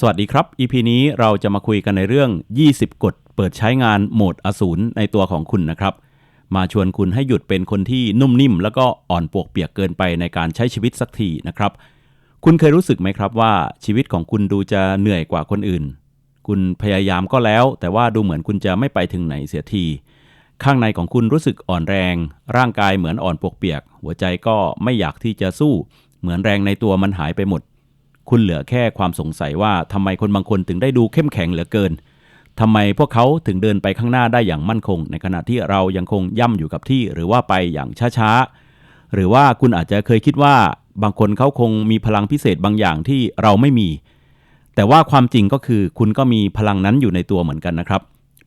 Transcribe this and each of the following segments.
สวัสดีครับ EP นี้เราจะมาคุยกันในเรื่อง 20 กฎ เปิดใช้งานโหมดอสูรในตัวของคุณนะครับ มาชวนคุณให้หยุดเป็นคนที่นุ่มนิ่ม แล้วก็อ่อนปวกเปียกเกินไปในการใช้ชีวิตสักทีนะครับ คุณเคยรู้สึกไหมครับว่าชีวิตของคุณดูจะเหนื่อยกว่าคนอื่น คุณพยายามก็แล้ว แต่ว่าดูเหมือนคุณจะไม่ไปถึงไหนเสียที ข้างในของคุณรู้สึกอ่อนแรง ร่างกายเหมือนอ่อนปวกเปียก หัวใจก็ไม่อยากที่จะสู้ เหมือนแรงในตัวมันหายไปหมด คุณเหลือแค่ความสงสัยว่าทำไมคนบางคนถึงได้ดูเข้มแข็งเหลือเกินทำไมพวกเขาถึงเดินไปข้างหน้าได้อย่างมั่นคง ในขณะที่เรายังคงย่ำอยู่กับที่ หรือว่าไปอย่างช้าๆ หรือว่าคุณอาจจะเคยคิดว่าบางคนเขาคงมีพลังพิเศษบางอย่างที่เราไม่มี แต่ว่าความจริงก็คือคุณก็มีพลังนั้นอยู่ในตัวเหมือนกันนะครับ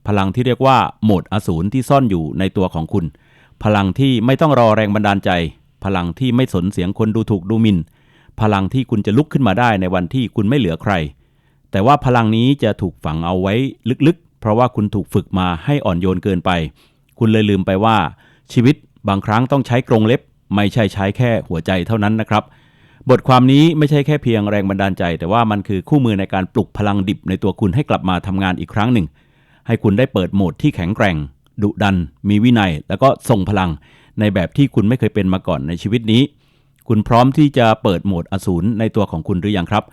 พลังที่เรียกว่าโหมดอสูรที่ซ่อนอยู่ในตัวของคุณ พลังที่ไม่ต้องรอแรงบันดาลใจ พลังที่ไม่สนเสียงคนดูถูกดูหมิน่น พลังที่คุณจะลุกขึ้นมาได้ในวันที่คุณไม่เหลือใคร แต่ว่าพลังนี้จะถูกฝังเอาไว้ลึกๆ เพราะว่าคุณถูกฝึกมาให้อ่อนโยนเกินไป คุณเลยลืมไปว่า ชีวิตบางครั้งต้องใช้กรงเล็บ ไม่ใช่ใช้แค่หัวใจเท่านั้นนะครับ บทความนี้ไม่ใช่แค่เพียงแรงบันดาลใจ แต่ว่ามันคือคู่มือในการปลุกพลังดิบในตัวคุณให้กลับมาทำงานอีกครั้งหนึ่ง ให้คุณได้เปิดโหมดที่แข็งแกร่ง ดุดัน มีวินัย แล้วก็ทรงพลัง ในแบบที่คุณไม่เคยเป็นมาก่อนในชีวิตนี้ คุณพร้อมที่จะเปิดโหมดอสูรในตัวของคุณหรือยังครับ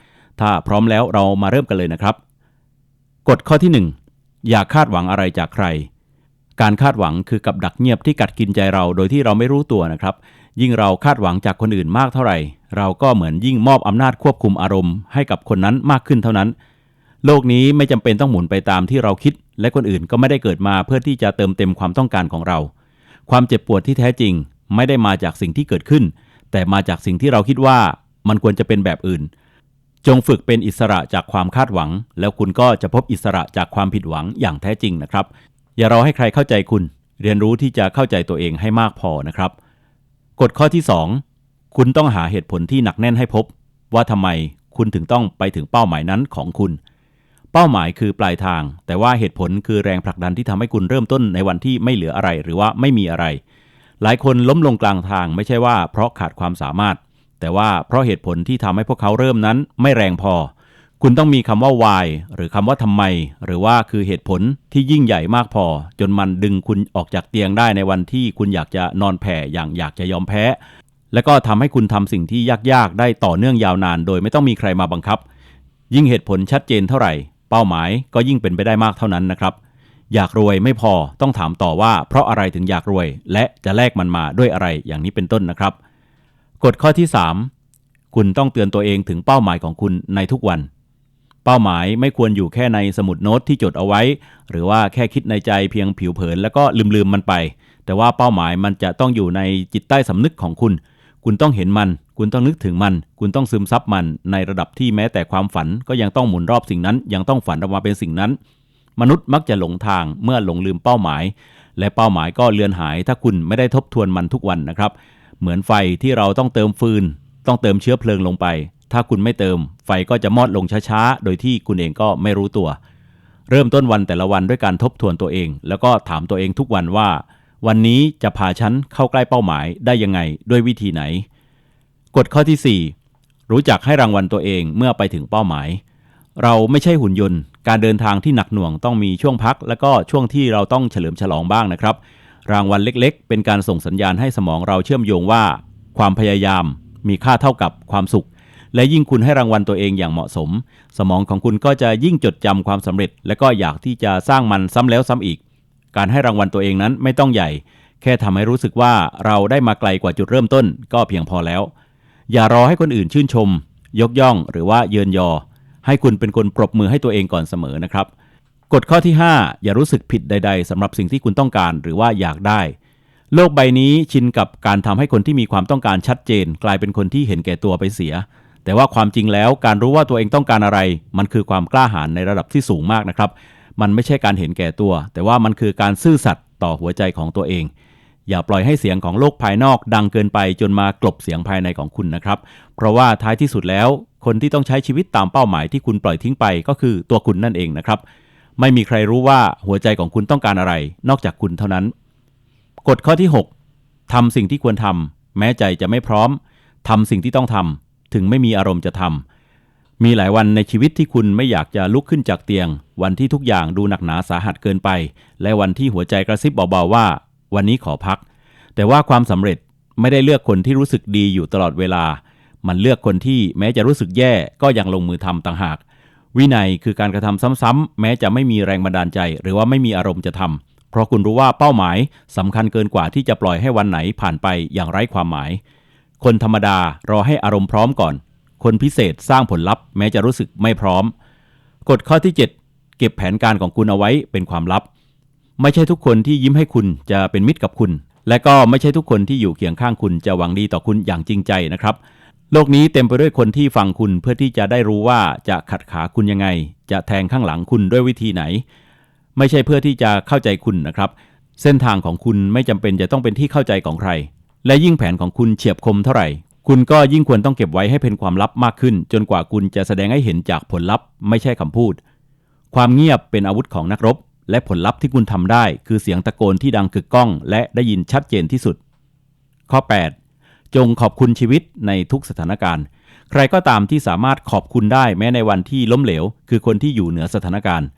ถ้าพร้อมแล้วเรามาเริ่มกันเลยนะครับ กฎข้อที่ 1 อย่าคาดหวังอะไรจากใคร การคาดหวังคือกับดักเงียบที่กัดกินใจเราโดยที่เราไม่รู้ตัวนะครับ ยิ่งเราคาดหวังจากคนอื่นมากเท่าไหร่ เราก็เหมือนยิ่งมอบอำนาจควบคุมอารมณ์ให้กับคนนั้นมากขึ้นเท่านั้น โลกนี้ไม่จำเป็นต้องหมุนไปตามที่เราคิด และคนอื่นก็ไม่ได้เกิดมาเพื่อที่จะเติมเต็มความต้องการของเรา ความเจ็บปวดที่แท้จริง ไม่ได้มาจากสิ่งที่เกิดขึ้น แต่มาจากสิ่งที่เราคิดว่ามันควรจะเป็นแบบอื่น จงฝึกเป็นอิสระจากความคาดหวัง แล้วคุณก็จะพบอิสระจากความผิดหวังอย่างแท้จริงนะครับ อย่ารอให้ใครเข้าใจคุณ เรียนรู้ที่จะเข้าใจตัวเองให้มากพอนะครับกฎข้อที่ 2 คุณต้องหาเหตุผลที่หนักแน่นให้พบ ว่าทำไมคุณถึงต้องไปถึงเป้าหมายนั้นของคุณ เป้าหมายคือปลายทาง แต่ว่าเหตุผลคือแรงผลักดันที่ทำให้คุณเริ่มต้นในวันที่ไม่เหลืออะไร หรือว่าไม่มีอะไร หลายคนล้มลงกลางทางไม่ใช่ว่าเพราะขาดความสามารถ แต่ว่าเพราะเหตุผลที่ทำให้พวกเขาเริ่มนั้นไม่แรงพอ คุณต้องมีคำว่า why หรือคำว่าทำไม หรือว่าคือเหตุผลที่ยิ่งใหญ่มากพอ จนมันดึงคุณออกจากเตียงได้ในวันที่คุณอยากจะนอนแผ่อย่างอยากจะยอมแพ้ และก็ทำให้คุณทำสิ่งที่ยากๆ ได้ต่อเนื่องยาวนาน โดยไม่ต้องมีใครมาบังคับ ยิ่งเหตุผลชัดเจนเท่าไหร่ เป้าหมายก็ยิ่งเป็นไปได้มากเท่านั้นนะครับ อยากรวยไม่พอต้องถามต่อว่าเพราะอะไรถึงอยากรวย และจะแลกมันมาด้วยอะไรอย่างนี้เป็นต้นนะครับ กฎข้อที่ 3 คุณต้องเตือนตัวเองถึงเป้าหมายของคุณในทุกวัน เป้าหมายไม่ควรอยู่แค่ในสมุดโน้ตที่จดเอาไว้ หรือว่าแค่คิดในใจเพียงผิวเผินแล้วก็ลืมๆมันไป แต่ว่าเป้าหมายมันจะต้องอยู่ในจิตใต้สำนึกของคุณ คุณต้องเห็นมัน คุณต้องนึกถึงมัน คุณต้องซึมซับมันในระดับที่แม้แต่ความฝันก็ยังต้องหมุนรอบสิ่งนั้น ยังต้องฝันออกมาเป็นสิ่งนั้น มนุษย์มักจะหลงทางเมื่อหลงลืมเป้าหมาย และเป้าหมายก็เลือนหาย ถ้าคุณไม่ได้ทบทวนมันทุกวันนะครับ เหมือนไฟที่เราต้องเติมฟืน ต้องเติมเชื้อเพลิงลงไป ถ้าคุณไม่เติม ไฟก็จะมอดลงช้าๆ โดยที่คุณเองก็ไม่รู้ตัว เริ่มต้นวันแต่ละวันด้วยการทบทวนตัวเอง แล้วก็ถามตัวเองทุกวันว่า วันนี้จะพาฉันเข้าใกล้เป้าหมายได้ยังไงด้วยวิธีไหนกฎข้อที่ 4 รู้จักให้รางวัลตัวเองเมื่อไปถึงเป้าหมาย เราไม่ใช่หุ่นยนต์ การเดินทางที่หนักหน่วงต้องมีช่วงพัก และก็ช่วงที่เราต้องเฉลิมฉลองบ้างนะครับ รางวัลเล็กๆ เป็นการส่งสัญญาณให้สมองเราเชื่อมโยงว่า ความพยายามมีค่าเท่ากับความสุข และยิ่งคุณให้รางวัลตัวเองอย่างเหมาะสม สมองของคุณก็จะยิ่งจดจำความสำเร็จ และก็อยากที่จะสร้างมันซ้ำแล้วซ้ำอีก การให้รางวัลตัวเองนั้นไม่ต้องใหญ่ แค่ทำให้รู้สึกว่าเราได้มาไกลกว่าจุดเริ่มต้น ก็เพียงพอแล้ว อย่ารอให้คนอื่นชื่นชม ยกย่อง หรือว่าเยินยอ ให้คุณเป็นคนปรบมือให้ตัวเองก่อนเสมอนะครับ กฎข้อที่ 5 อย่ารู้สึกผิดใด ๆสำหรับสิ่งที่คุณต้องการหรือว่าอยากได้ โลกใบนี้ชินกับการทำให้คนที่มีความต้องการชัดเจน กลายเป็นคนที่เห็นแก่ตัวไปเสีย แต่ว่าความจริงแล้วการรู้ว่าตัวเองต้องการอะไร มันคือความกล้าหาญในระดับที่สูงมากนะครับ มันไม่ใช่การเห็นแก่ตัว แต่ว่ามันคือการซื่อสัตย์ต่อหัวใจของตัวเอง อย่าปล่อยให้เสียงของโลกภายนอกดังเกินไปจนมากลบเสียงภายในของคุณนะครับ เพราะว่าท้ายที่สุดแล้ว คนที่ต้องใช้ชีวิตตามเป้าหมายที่คุณปล่อยทิ้งไปก็คือตัวคุณนั่นเองนะครับ ไม่มีใครรู้ว่าหัวใจของคุณต้องการอะไร นอกจากคุณเท่านั้น กฎข้อที่ 6ทำสิ่งที่ควรทำแม้ใจจะไม่พร้อมทำสิ่งที่ต้องทำถึงไม่มีอารมณ์จะทมีหลายวันในชีวิตที่คุณไม่อยากจะลุกขึ้นจากเตียง วันที่ทุกอย่างดูหนักหนาสาหัสเกินไป และวันที่หัวใจกระซิบเบาๆว่า วันนี้ขอพัก แต่ว่าความสำเร็จไม่ได้เลือกคนที่รู้สึกดีอยู่ตลอดเวลา มันเลือกคนที่แม้จะรู้สึกแย่ก็ยังลงมือทำต่างหาก วินัยคือการกระทำซ้ำๆแม้จะไม่มีแรงบันดาลใจ หรือว่าไม่มีอารมณ์จะทำเพราะคุณรู้ว่าเป้าหมายสำคัญเกินกว่าที่จะปล่อยให้วันไหนผ่านไปอย่างไร้ความหมาย คนธรรมดารอให้อารมณ์พร้อมก่อน คนพิเศษสร้างผลลัพธ์ แม้จะรู้สึกไม่พร้อม กฎข้อที่ 7 เก็บแผนการของคุณเอาไว้เป็นความลับ ไม่ใช่ทุกคนที่ยิ้มให้คุณจะเป็นมิตรกับคุณ และก็ไม่ใช่ทุกคนที่อยู่เคียงข้างคุณจะหวังดีต่อคุณอย่างจริงใจนะครับ โลกนี้เต็มไปด้วยคนที่ฟังคุณเพื่อที่จะได้รู้ว่าจะขัดขาคุณยังไง จะแทงข้างหลังคุณด้วยวิธีไหน ไม่ใช่เพื่อที่จะเข้าใจคุณนะครับ เส้นทางของคุณไม่จำเป็นจะต้องเป็นที่เข้าใจของใคร และยิ่งแผนของคุณเฉียบคมเท่าไหร่ คุณก็ยิ่งควรต้องเก็บไว้ให้เป็นความลับมากขึ้น จนกว่าคุณจะแสดงให้เห็นจากผลลัพธ์ ไม่ใช่คำพูด ความเงียบเป็นอาวุธของนักรบ และผลลัพธ์ที่คุณทำได้ คือเสียงตะโกนที่ดังกึกก้อง และได้ยินชัดเจนที่สุด ข้อ 8 จงขอบคุณชีวิตในทุกสถานการณ์ ใครก็ตามที่สามารถขอบคุณได้แม้ในวันที่ล้มเหลว คือคนที่อยู่เหนือสถานการณ์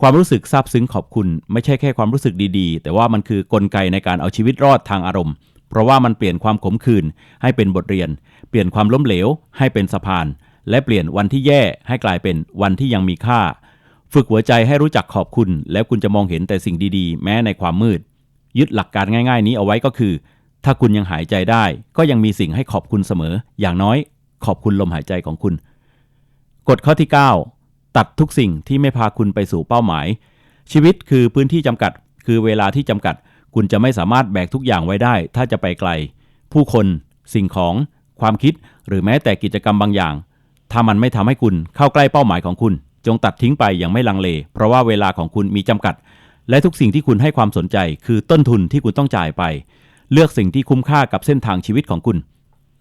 ความรู้สึกซาบซึ้งขอบคุณ ไม่ใช่แค่ความรู้สึกดีๆ แต่ว่ามันคือกลไกในการเอาชีวิตรอดทางอารมณ์ เพราะว่ามันเปลี่ยนความขมขื่นให้เป็นบทเรียน เปลี่ยนความล้มเหลว ให้เป็นสะพาน และเปลี่ยนวันที่แย่ให้กลายเป็นวันที่ยังมีค่า ฝึกหัวใจให้รู้จักขอบคุณ แล้วคุณจะมองเห็นแต่สิ่งดีๆ แม้ในความมืด ยึดหลักการง่าย ๆ นี้เอาไว้ก็คือ ถ้าคุณยังหายใจได้ ก็ยังมีสิ่งให้ขอบคุณเสมอ อย่างน้อย ขอบคุณลมหายใจของคุณ กฎข้อที่ 9 ตัดทุกสิ่งที่ไม่พาคุณไปสู่เป้าหมาย ชีวิตคือพื้นที่จำกัด คือเวลาที่จำกัด คุณจะไม่สามารถแบกทุกอย่างไว้ได้ ถ้าจะไปไกล ผู้คน สิ่งของ ความคิด หรือแม้แต่กิจกรรมบางอย่าง ถ้ามันไม่ทำให้คุณเข้าใกล้เป้าหมายของคุณ จงตัดทิ้งไปอย่างไม่ลังเล เพราะว่าเวลาของคุณมีจำกัด และทุกสิ่งที่คุณให้ความสนใจ คือต้นทุนที่คุณต้องจ่ายไป เลือกสิ่งที่คุ้มค่ากับเส้นทางชีวิตของคุณ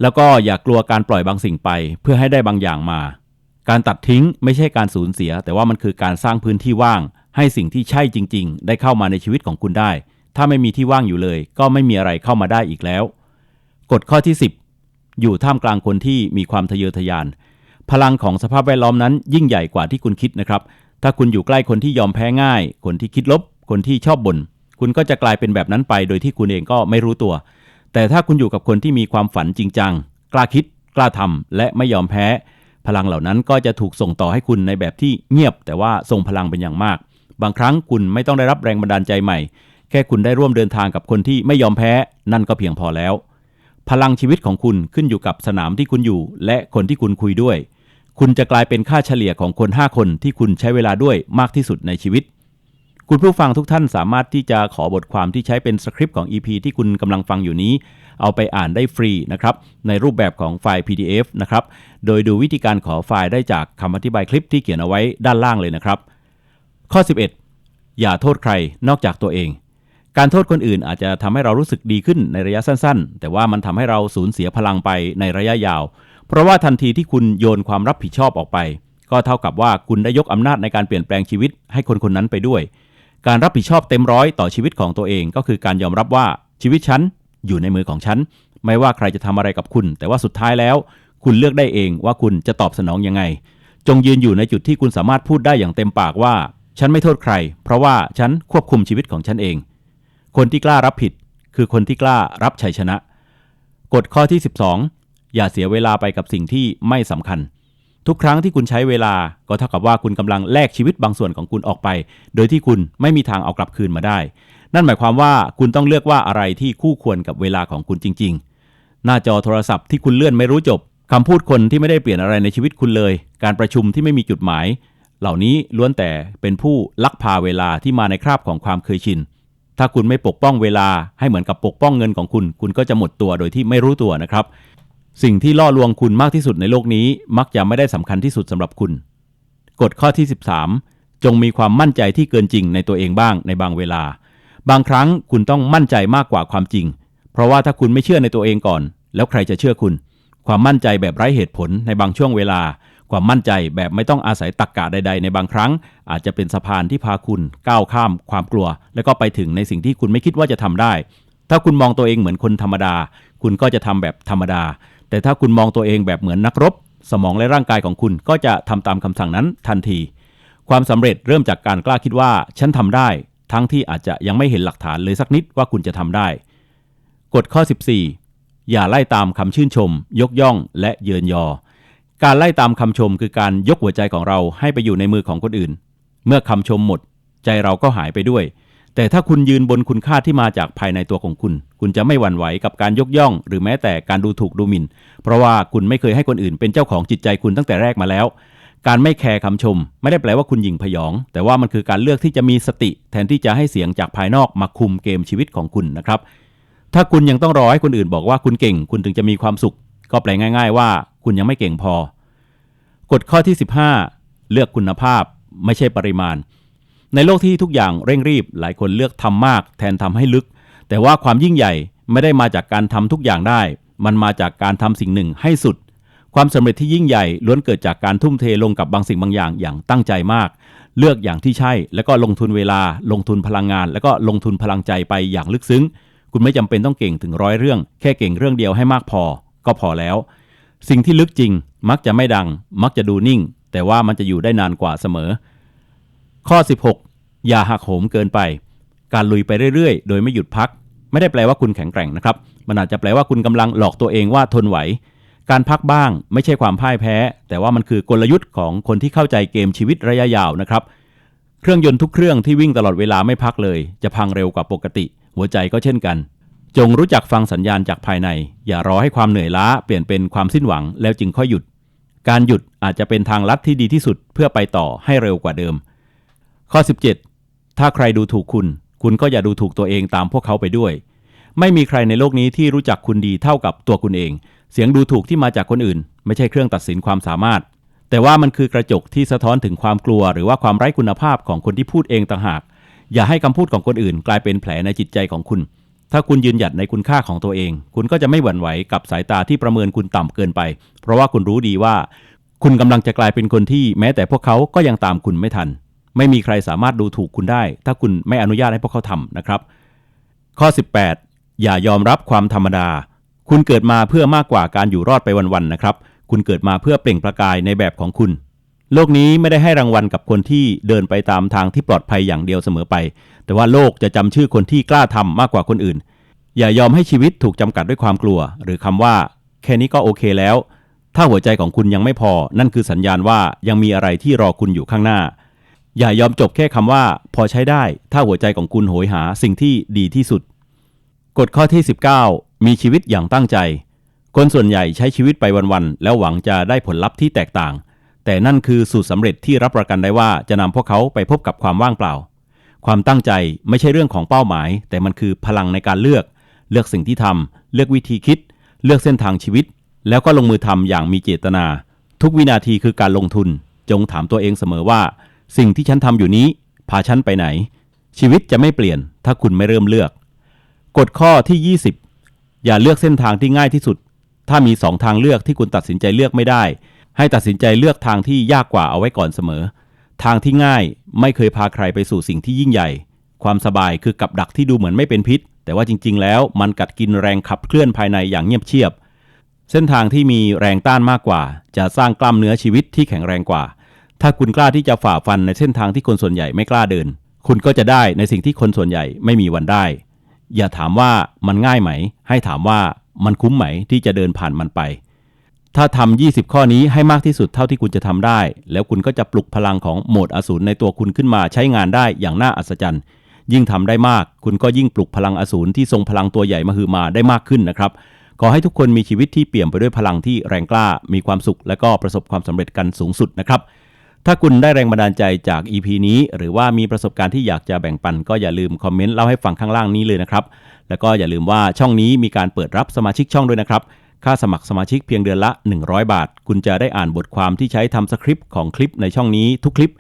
แล้วก็อย่ากกลัวการปล่อยบางสิ่งไป เพื่อให้ได้บางอย่างมา การตัดทิ้งไม่ใช่การสูญเสีย แต่ว่ามันคือการสร้างพื้นที่ว่าง ให้สิ่งที่ใช่จริง ๆ ได้เข้ามาในชีวิตของคุณได้ ถ้าไม่มีที่ว่างอยู่เลย ก็ไม่มีอะไรเข้ามาได้อีกแล้ว กฎข้อที่ 10 อยู่ท่ามกลางคนที่มีความทะเยอทะยาน พลังของสภาพแวดล้อมนั้นยิ่งใหญ่กว่าที่คุณคิดนะครับ ถ้าคุณอยู่ใกล้คนที่ยอมแพ้ง่าย คนที่คิดลบ คนที่ชอบบ่น คุณก็จะกลายเป็นแบบนั้นไปโดยที่คุณเองก็ไม่รู้ตัว แต่ถ้าคุณอยู่กับคนที่มีความฝันจริงจัง กล้าคิด กล้าทำและไม่ยอมแพ้ พลังเหล่านั้นก็จะถูกส่งต่อให้คุณในแบบที่เงียบ แต่ว่าทรงพลังเป็นอย่างมาก บางครั้งคุณไม่ต้องได้รับแรงบันดาลใจใหม่ แค่คุณได้ร่วมเดินทางกับคนที่ไม่ยอมแพ้ นั่นก็เพียงพอแล้ว พลังชีวิตของคุณขึ้นอยู่กับสนามที่คุณอยู่ และคนที่คุณคุยด้วย คุณจะกลายเป็นค่าเฉลี่ยของคน 5 คนที่คุณใช้เวลาด้วยมากที่สุดในชีวิต คุณผู้ฟังทุกท่านสามารถที่จะขอบทความที่ใช้เป็นสคริปต์ของ EP ที่คุณกำลังฟังอยู่นี้ เอาไปอ่านได้ฟรีนะครับในรูปแบบของไฟล์ PDF นะครับโดยดูวิธีการขอไฟล์ได้จากคำอธิบายคลิปที่เขียนเอาไว้ด้านล่างเลยนะครับ ข้อ 11 อย่าโทษใครนอกจากตัวเอง การโทษคนอื่นอาจจะทำให้เรารู้สึกดีขึ้นในระยะสั้นๆ แต่ว่ามันทำให้เราสูญเสียพลังไปในระยะยาว เพราะว่าทันทีที่คุณโยนความรับผิดชอบออกไป ก็เท่ากับว่าคุณได้ยกอำนาจในการเปลี่ยนแปลงชีวิตให้คนคนนั้นไปด้วย การรับผิดชอบเต็มร้อยต่อชีวิตของตัวเองก็คือการยอมรับว่าชีวิตฉันอยู่ในมือของฉัน ไม่ว่าใครจะทำอะไรกับคุณ แต่ว่าสุดท้ายแล้ว คุณเลือกได้เองว่าคุณจะตอบสนองยังไง จงยืนอยู่ในจุดที่คุณสามารถพูดได้อย่างเต็มปากว่า ฉันไม่โทษใคร เพราะว่าฉันควบคุมชีวิตของฉันเอง คนที่กล้ารับผิด คือคนที่กล้ารับชัยชนะ กฎข้อที่ 12 อย่าเสียเวลาไปกับสิ่งที่ไม่สำคัญ ทุกครั้งที่คุณใช้เวลาก็เท่ากับว่าคุณกำลังแลกชีวิตบางส่วนของคุณออกไป โดยที่คุณไม่มีทางเอากลับคืนมาได้ นั่นหมายความว่าคุณต้องเลือกว่าอะไรที่คู่ควรกับเวลาของคุณจริง ๆ หน้าจอโทรศัพท์ที่คุณเลื่อนไม่รู้จบคำพูดคนที่ไม่ได้เปลี่ยนอะไรในชีวิตคุณเลย การประชุมที่ไม่มีจุดหมาย เหล่านี้ล้วนแต่เป็นผู้ลักพาเวลาที่มาในคราบของความเคยชิน ถ้าคุณไม่ปกป้องเวลาให้เหมือนกับปกป้องเงินของคุณ คุณก็จะหมดตัวโดยที่ไม่รู้ตัวนะครับ สิ่งที่ล่อลวงคุณมากที่สุดในโลกนี้ มักจะไม่ได้สำคัญที่สุดสำหรับคุณ กฎข้อที่ 13 จงมีความมั่นใจที่เกินจริงในตัวเองบ้างในบางเวลา บางครั้งคุณต้องมั่นใจมากกว่าความจริง เพราะว่าถ้าคุณไม่เชื่อในตัวเองก่อน แล้วใครจะเชื่อคุณ ความมั่นใจแบบไร้เหตุผลในบางช่วงเวลา ความมั่นใจแบบไม่ต้องอาศัยตรรกกะใด ๆ ในบางครั้ง อาจจะเป็นสะพานที่พาคุณก้าวข้ามความกลัว แล้วก็ไปถึงในสิ่งที่คุณไม่คิดว่าจะทำได้ ถ้าคุณมองตัวเองเหมือนคนธรรมดา คุณก็จะทำแบบธรรมดา แต่ถ้าคุณมองตัวเองแบบเหมือนนักรบ สมองและร่างกายของคุณก็จะทำตามคำสั่งนั้นทันที ความสำเร็จเริ่มจากการกล้าคิดว่าฉันทำได้ ทั้งที่อาจจะยังไม่เห็นหลักฐานเลยสักนิดว่าคุณจะทำได้กฎข้อ 14 อย่าไล่ตามคำชื่นชม ยกย่องและเยินยอ การไล่ตามคำชมคือการยกหัวใจของเราให้ไปอยู่ในมือของคนอื่น เมื่อคำชมหมด ใจเราก็หายไปด้วย แต่ถ้าคุณยืนบนคุณค่าที่มาจากภายในตัวของคุณ คุณจะไม่หวั่นไหวกับการยกย่อง หรือแม้แต่การดูถูกดูหมิ่น เพราะว่าคุณไม่เคยให้คนอื่นเป็นเจ้าของจิตใจคุณตั้งแต่แรกมาแล้ว การไม่แคร์คำชม ไม่ได้แปลว่าคุณหยิ่งพยอง แต่ว่ามันคือการเลือกที่จะมีสติ แทนที่จะให้เสียงจากภายนอกมาคุมเกมชีวิตของคุณนะครับ ถ้าคุณยังต้องรอให้คนอื่นบอกว่าคุณเก่ง คุณถึงจะมีความสุข ก็แปลง่าย ๆ ว่า คุณยังไม่เก่งพอ กฎข้อที่ 15 เลือกคุณภาพไม่ใช่ปริมาณ ในโลกที่ทุกอย่างเร่งรีบหลายคนเลือกทำมาก แทนทำให้ลึก แต่ว่าความยิ่งใหญ่ไม่ได้มาจากการทำทุกอย่างได้ มันมาจากการทำสิ่งหนึ่งให้สุด ความสำเร็จที่ยิ่งใหญ่ล้วนเกิดจากการทุ่มเทลงกับบางสิ่งบางอย่างอย่างตั้งใจมาก เลือกอย่างที่ใช่ แล้วก็ลงทุนเวลา ลงทุนพลังงาน แล้วก็ลงทุนพลังใจไปอย่างลึกซึ้ง คุณไม่จำเป็นต้องเก่งถึงร้อยเรื่อง แค่เก่งเรื่องเดียวให้มากพอ ก็พอแล้ว สิ่งที่ลึกจริง มักจะไม่ดัง มักจะดูนิ่ง แต่ว่ามันจะอยู่ได้นานกว่าเสมอ ข้อ 16 อย่าหักโหมเกินไป การลุยไปเรื่อยๆ โดยไม่หยุดพัก ไม่ได้แปลว่าคุณแข็งแกร่งนะครับ มันอาจจะแปลว่าคุณกำลังหลอกตัวเองว่าทนไหว การพักบ้างไม่ใช่ความพ่ายแพ้ แต่ว่ามันคือกลยุทธ์ของคนที่เข้าใจเกมชีวิตระยะยาวนะครับเครื่องยนต์ทุกเครื่องที่วิ่งตลอดเวลาไม่พักเลย จะพังเร็วกว่าปกติ หัวใจก็เช่นกัน จงรู้จักฟังสัญญาณจากภายใน อย่ารอให้ความเหนื่อยล้าเปลี่ยนเป็นความสิ้นหวังแล้วจึงค่อยหยุด การหยุดอาจจะเป็นทางลัดที่ดีที่สุดเพื่อไปต่อให้เร็วกว่าเดิม ข้อ 17 ถ้าใครดูถูกคุณ คุณก็อย่าดูถูกตัวเองตามพวกเขาไปด้วย ไม่มีใครในโลกนี้ที่รู้จักคุณดีเท่ากับตัวคุณเอง เสียงดูถูกที่มาจากคนอื่น ไม่ใช่เครื่องตัดสินความสามารถ แต่ว่ามันคือกระจกที่สะท้อนถึงความกลัว หรือว่าความไร้คุณภาพของคนที่พูดเองต่างหาก อย่าให้คำพูดของคนอื่น กลายเป็นแผลในจิตใจของคุณ ถ้าคุณยืนหยัดในคุณค่าของตัวเอง คุณก็จะไม่หวั่นไหวกับสายตาที่ประเมินคุณต่ำเกินไป เพราะว่าคุณรู้ดีว่า คุณกำลังจะกลายเป็นคนที่แม้แต่พวกเขาก็ยังตามคุณไม่ทัน ไม่มีใครสามารถดูถูกคุณได้ ถ้าคุณไม่อนุญาตให้พวกเขาทำนะครับ ข้อ 18 อย่ายอมรับความธรรมดา คุณเกิดมาเพื่อมากกว่าการอยู่รอดไปวันๆนะครับ คุณเกิดมาเพื่อเปล่งประกายในแบบของคุณ โลกนี้ไม่ได้ให้รางวัลกับคนที่เดินไปตามทางที่ปลอดภัยอย่างเดียวเสมอไป แต่ว่าโลกจะจำชื่อคนที่กล้าทำมากกว่าคนอื่น อย่ายอมให้ชีวิตถูกจำกัดด้วยความกลัว หรือคำว่า แค่นี้ก็โอเคแล้ว ถ้าหัวใจของคุณยังไม่พอ นั่นคือสัญญาณว่ายังมีอะไรที่รอคุณอยู่ข้างหน้า อย่ายอมจบแค่คำว่า พอใช้ได้ ถ้าหัวใจของคุณโหยหาสิ่งที่ดีที่สุดกฎข้อที่ 19 มีชีวิตอย่างตั้งใจ คนส่วนใหญ่ใช้ชีวิตไปวันๆแล้วหวังจะได้ผลลัพธ์ที่แตกต่าง แต่นั่นคือสูตรสำเร็จที่รับประกันได้ว่าจะนำพวกเขาไปพบกับความว่างเปล่า ความตั้งใจไม่ใช่เรื่องของเป้าหมาย แต่มันคือพลังในการเลือก เลือกสิ่งที่ทำเลือกวิธีคิด เลือกเส้นทางชีวิต แล้วก็ลงมือทำอย่างมีเจตนา ทุกวินาทีคือการลงทุน จงถามตัวเองเสมอว่า สิ่งที่ฉันทำอยู่นี้พาฉันไปไหน ชีวิตจะไม่เปลี่ยน ถ้าคุณไม่เริ่มเลือกกฎข้อที่ 20 อย่าเลือกเส้นทางที่ง่ายที่สุด ถ้ามีสองทางเลือกที่คุณตัดสินใจเลือกไม่ได้ ให้ตัดสินใจเลือกทางที่ยากกว่าเอาไว้ก่อนเสมอ ทางที่ง่ายไม่เคยพาใครไปสู่สิ่งที่ยิ่งใหญ่ ความสบายคือกับดักที่ดูเหมือนไม่เป็นพิษ แต่ว่าจริง ๆ แล้วมันกัดกินแรงขับเคลื่อนภายในอย่างเงียบเชียบ เส้นทางที่มีแรงต้านมากกว่า จะสร้างกล้ามเนื้อชีวิตที่แข็งแรงกว่า ถ้าคุณกล้าที่จะฝ่าฟันในเส้นทางที่คนส่วนใหญ่ไม่กล้าเดิน คุณก็จะได้ในสิ่งที่คนส่วนใหญ่ไม่มีวันได้ อย่าถามว่ามันง่ายไหม ให้ถามว่ามันคุ้มไหมที่จะเดินผ่านมันไป ถ้าทำ20 ข้อนี้ให้มากที่สุดเท่าที่คุณจะทำได้ แล้วคุณก็จะปลุกพลังของโหมดอสูรในตัวคุณขึ้นมาใช้งานได้อย่างน่าอัศจรรย์ ยิ่งทำได้มาก คุณก็ยิ่งปลุกพลังอสูรที่ทรงพลังตัวใหญ่มาฮือมาได้มากขึ้นนะครับ ขอให้ทุกคนมีชีวิตที่เปี่ยมไปด้วยพลังที่แรงกล้า มีความสุข และก็ประสบความสำเร็จกันสูงสุดนะครับ ถ้าคุณได้แรงบันดาลใจจาก EP นี้ หรือว่ามีประสบการณ์ที่อยากจะแบ่งปัน ก็อย่าลืมคอมเมนต์เล่าให้ฟังข้างล่างนี้เลยนะครับ แล้วก็อย่าลืมว่าช่องนี้มีการเปิดรับสมาชิกช่องด้วยนะครับ ค่าสมัครสมาชิกเพียงเดือนละ 100 บาท คุณจะได้อ่านบทความที่ใช้ทำสคริปต์ของคลิปในช่องนี้ทุกคลิป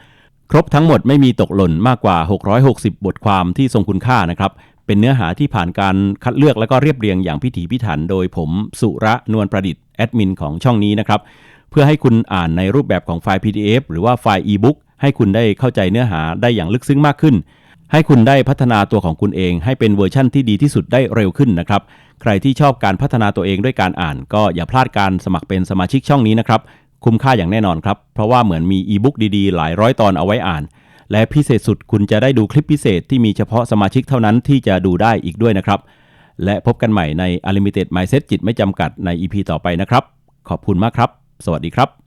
ครบทั้งหมดไม่มีตกหล่นมากกว่า 660 บทความที่ทรงคุณค่านะครับ เป็นเนื้อหาที่ผ่านการคัดเลือกและก็เรียบเรียงอย่างพิถีพิถันโดยผมสุระนวลประดิษฐ์แอดมินของช่องนี้นะครับ เพื่อให้คุณอ่านในรูปแบบของไฟล์ PDF หรือว่าไฟล์ e-book ให้คุณได้เข้าใจเนื้อหาได้อย่างลึกซึ้งมากขึ้น ให้คุณได้พัฒนาตัวของคุณเอง ให้เป็นเวอร์ชั่นที่ดีที่สุดได้เร็วขึ้นนะครับ ใครที่ชอบการพัฒนาตัวเองด้วยการอ่าน ก็อย่าพลาดการสมัครเป็นสมาชิกช่องนี้นะครับ คุ้มค่าอย่างแน่นอนครับ เพราะว่าเหมือนมีอีบุ๊กดีๆ หลายร้อยตอนเอาไว้อ่าน และพิเศษสุดคุณจะได้ดูคลิปพิเศษที่มีเฉพาะสมาชิกเท่านั้นที่จะดูได้อีกด้วยนะครับ และพบกันใหม่ใน Unlimited Mindset จิตไม่จำกัดใน EP ต่อไปนะครับ ขอบคุณมากครับ สวัสดีครับ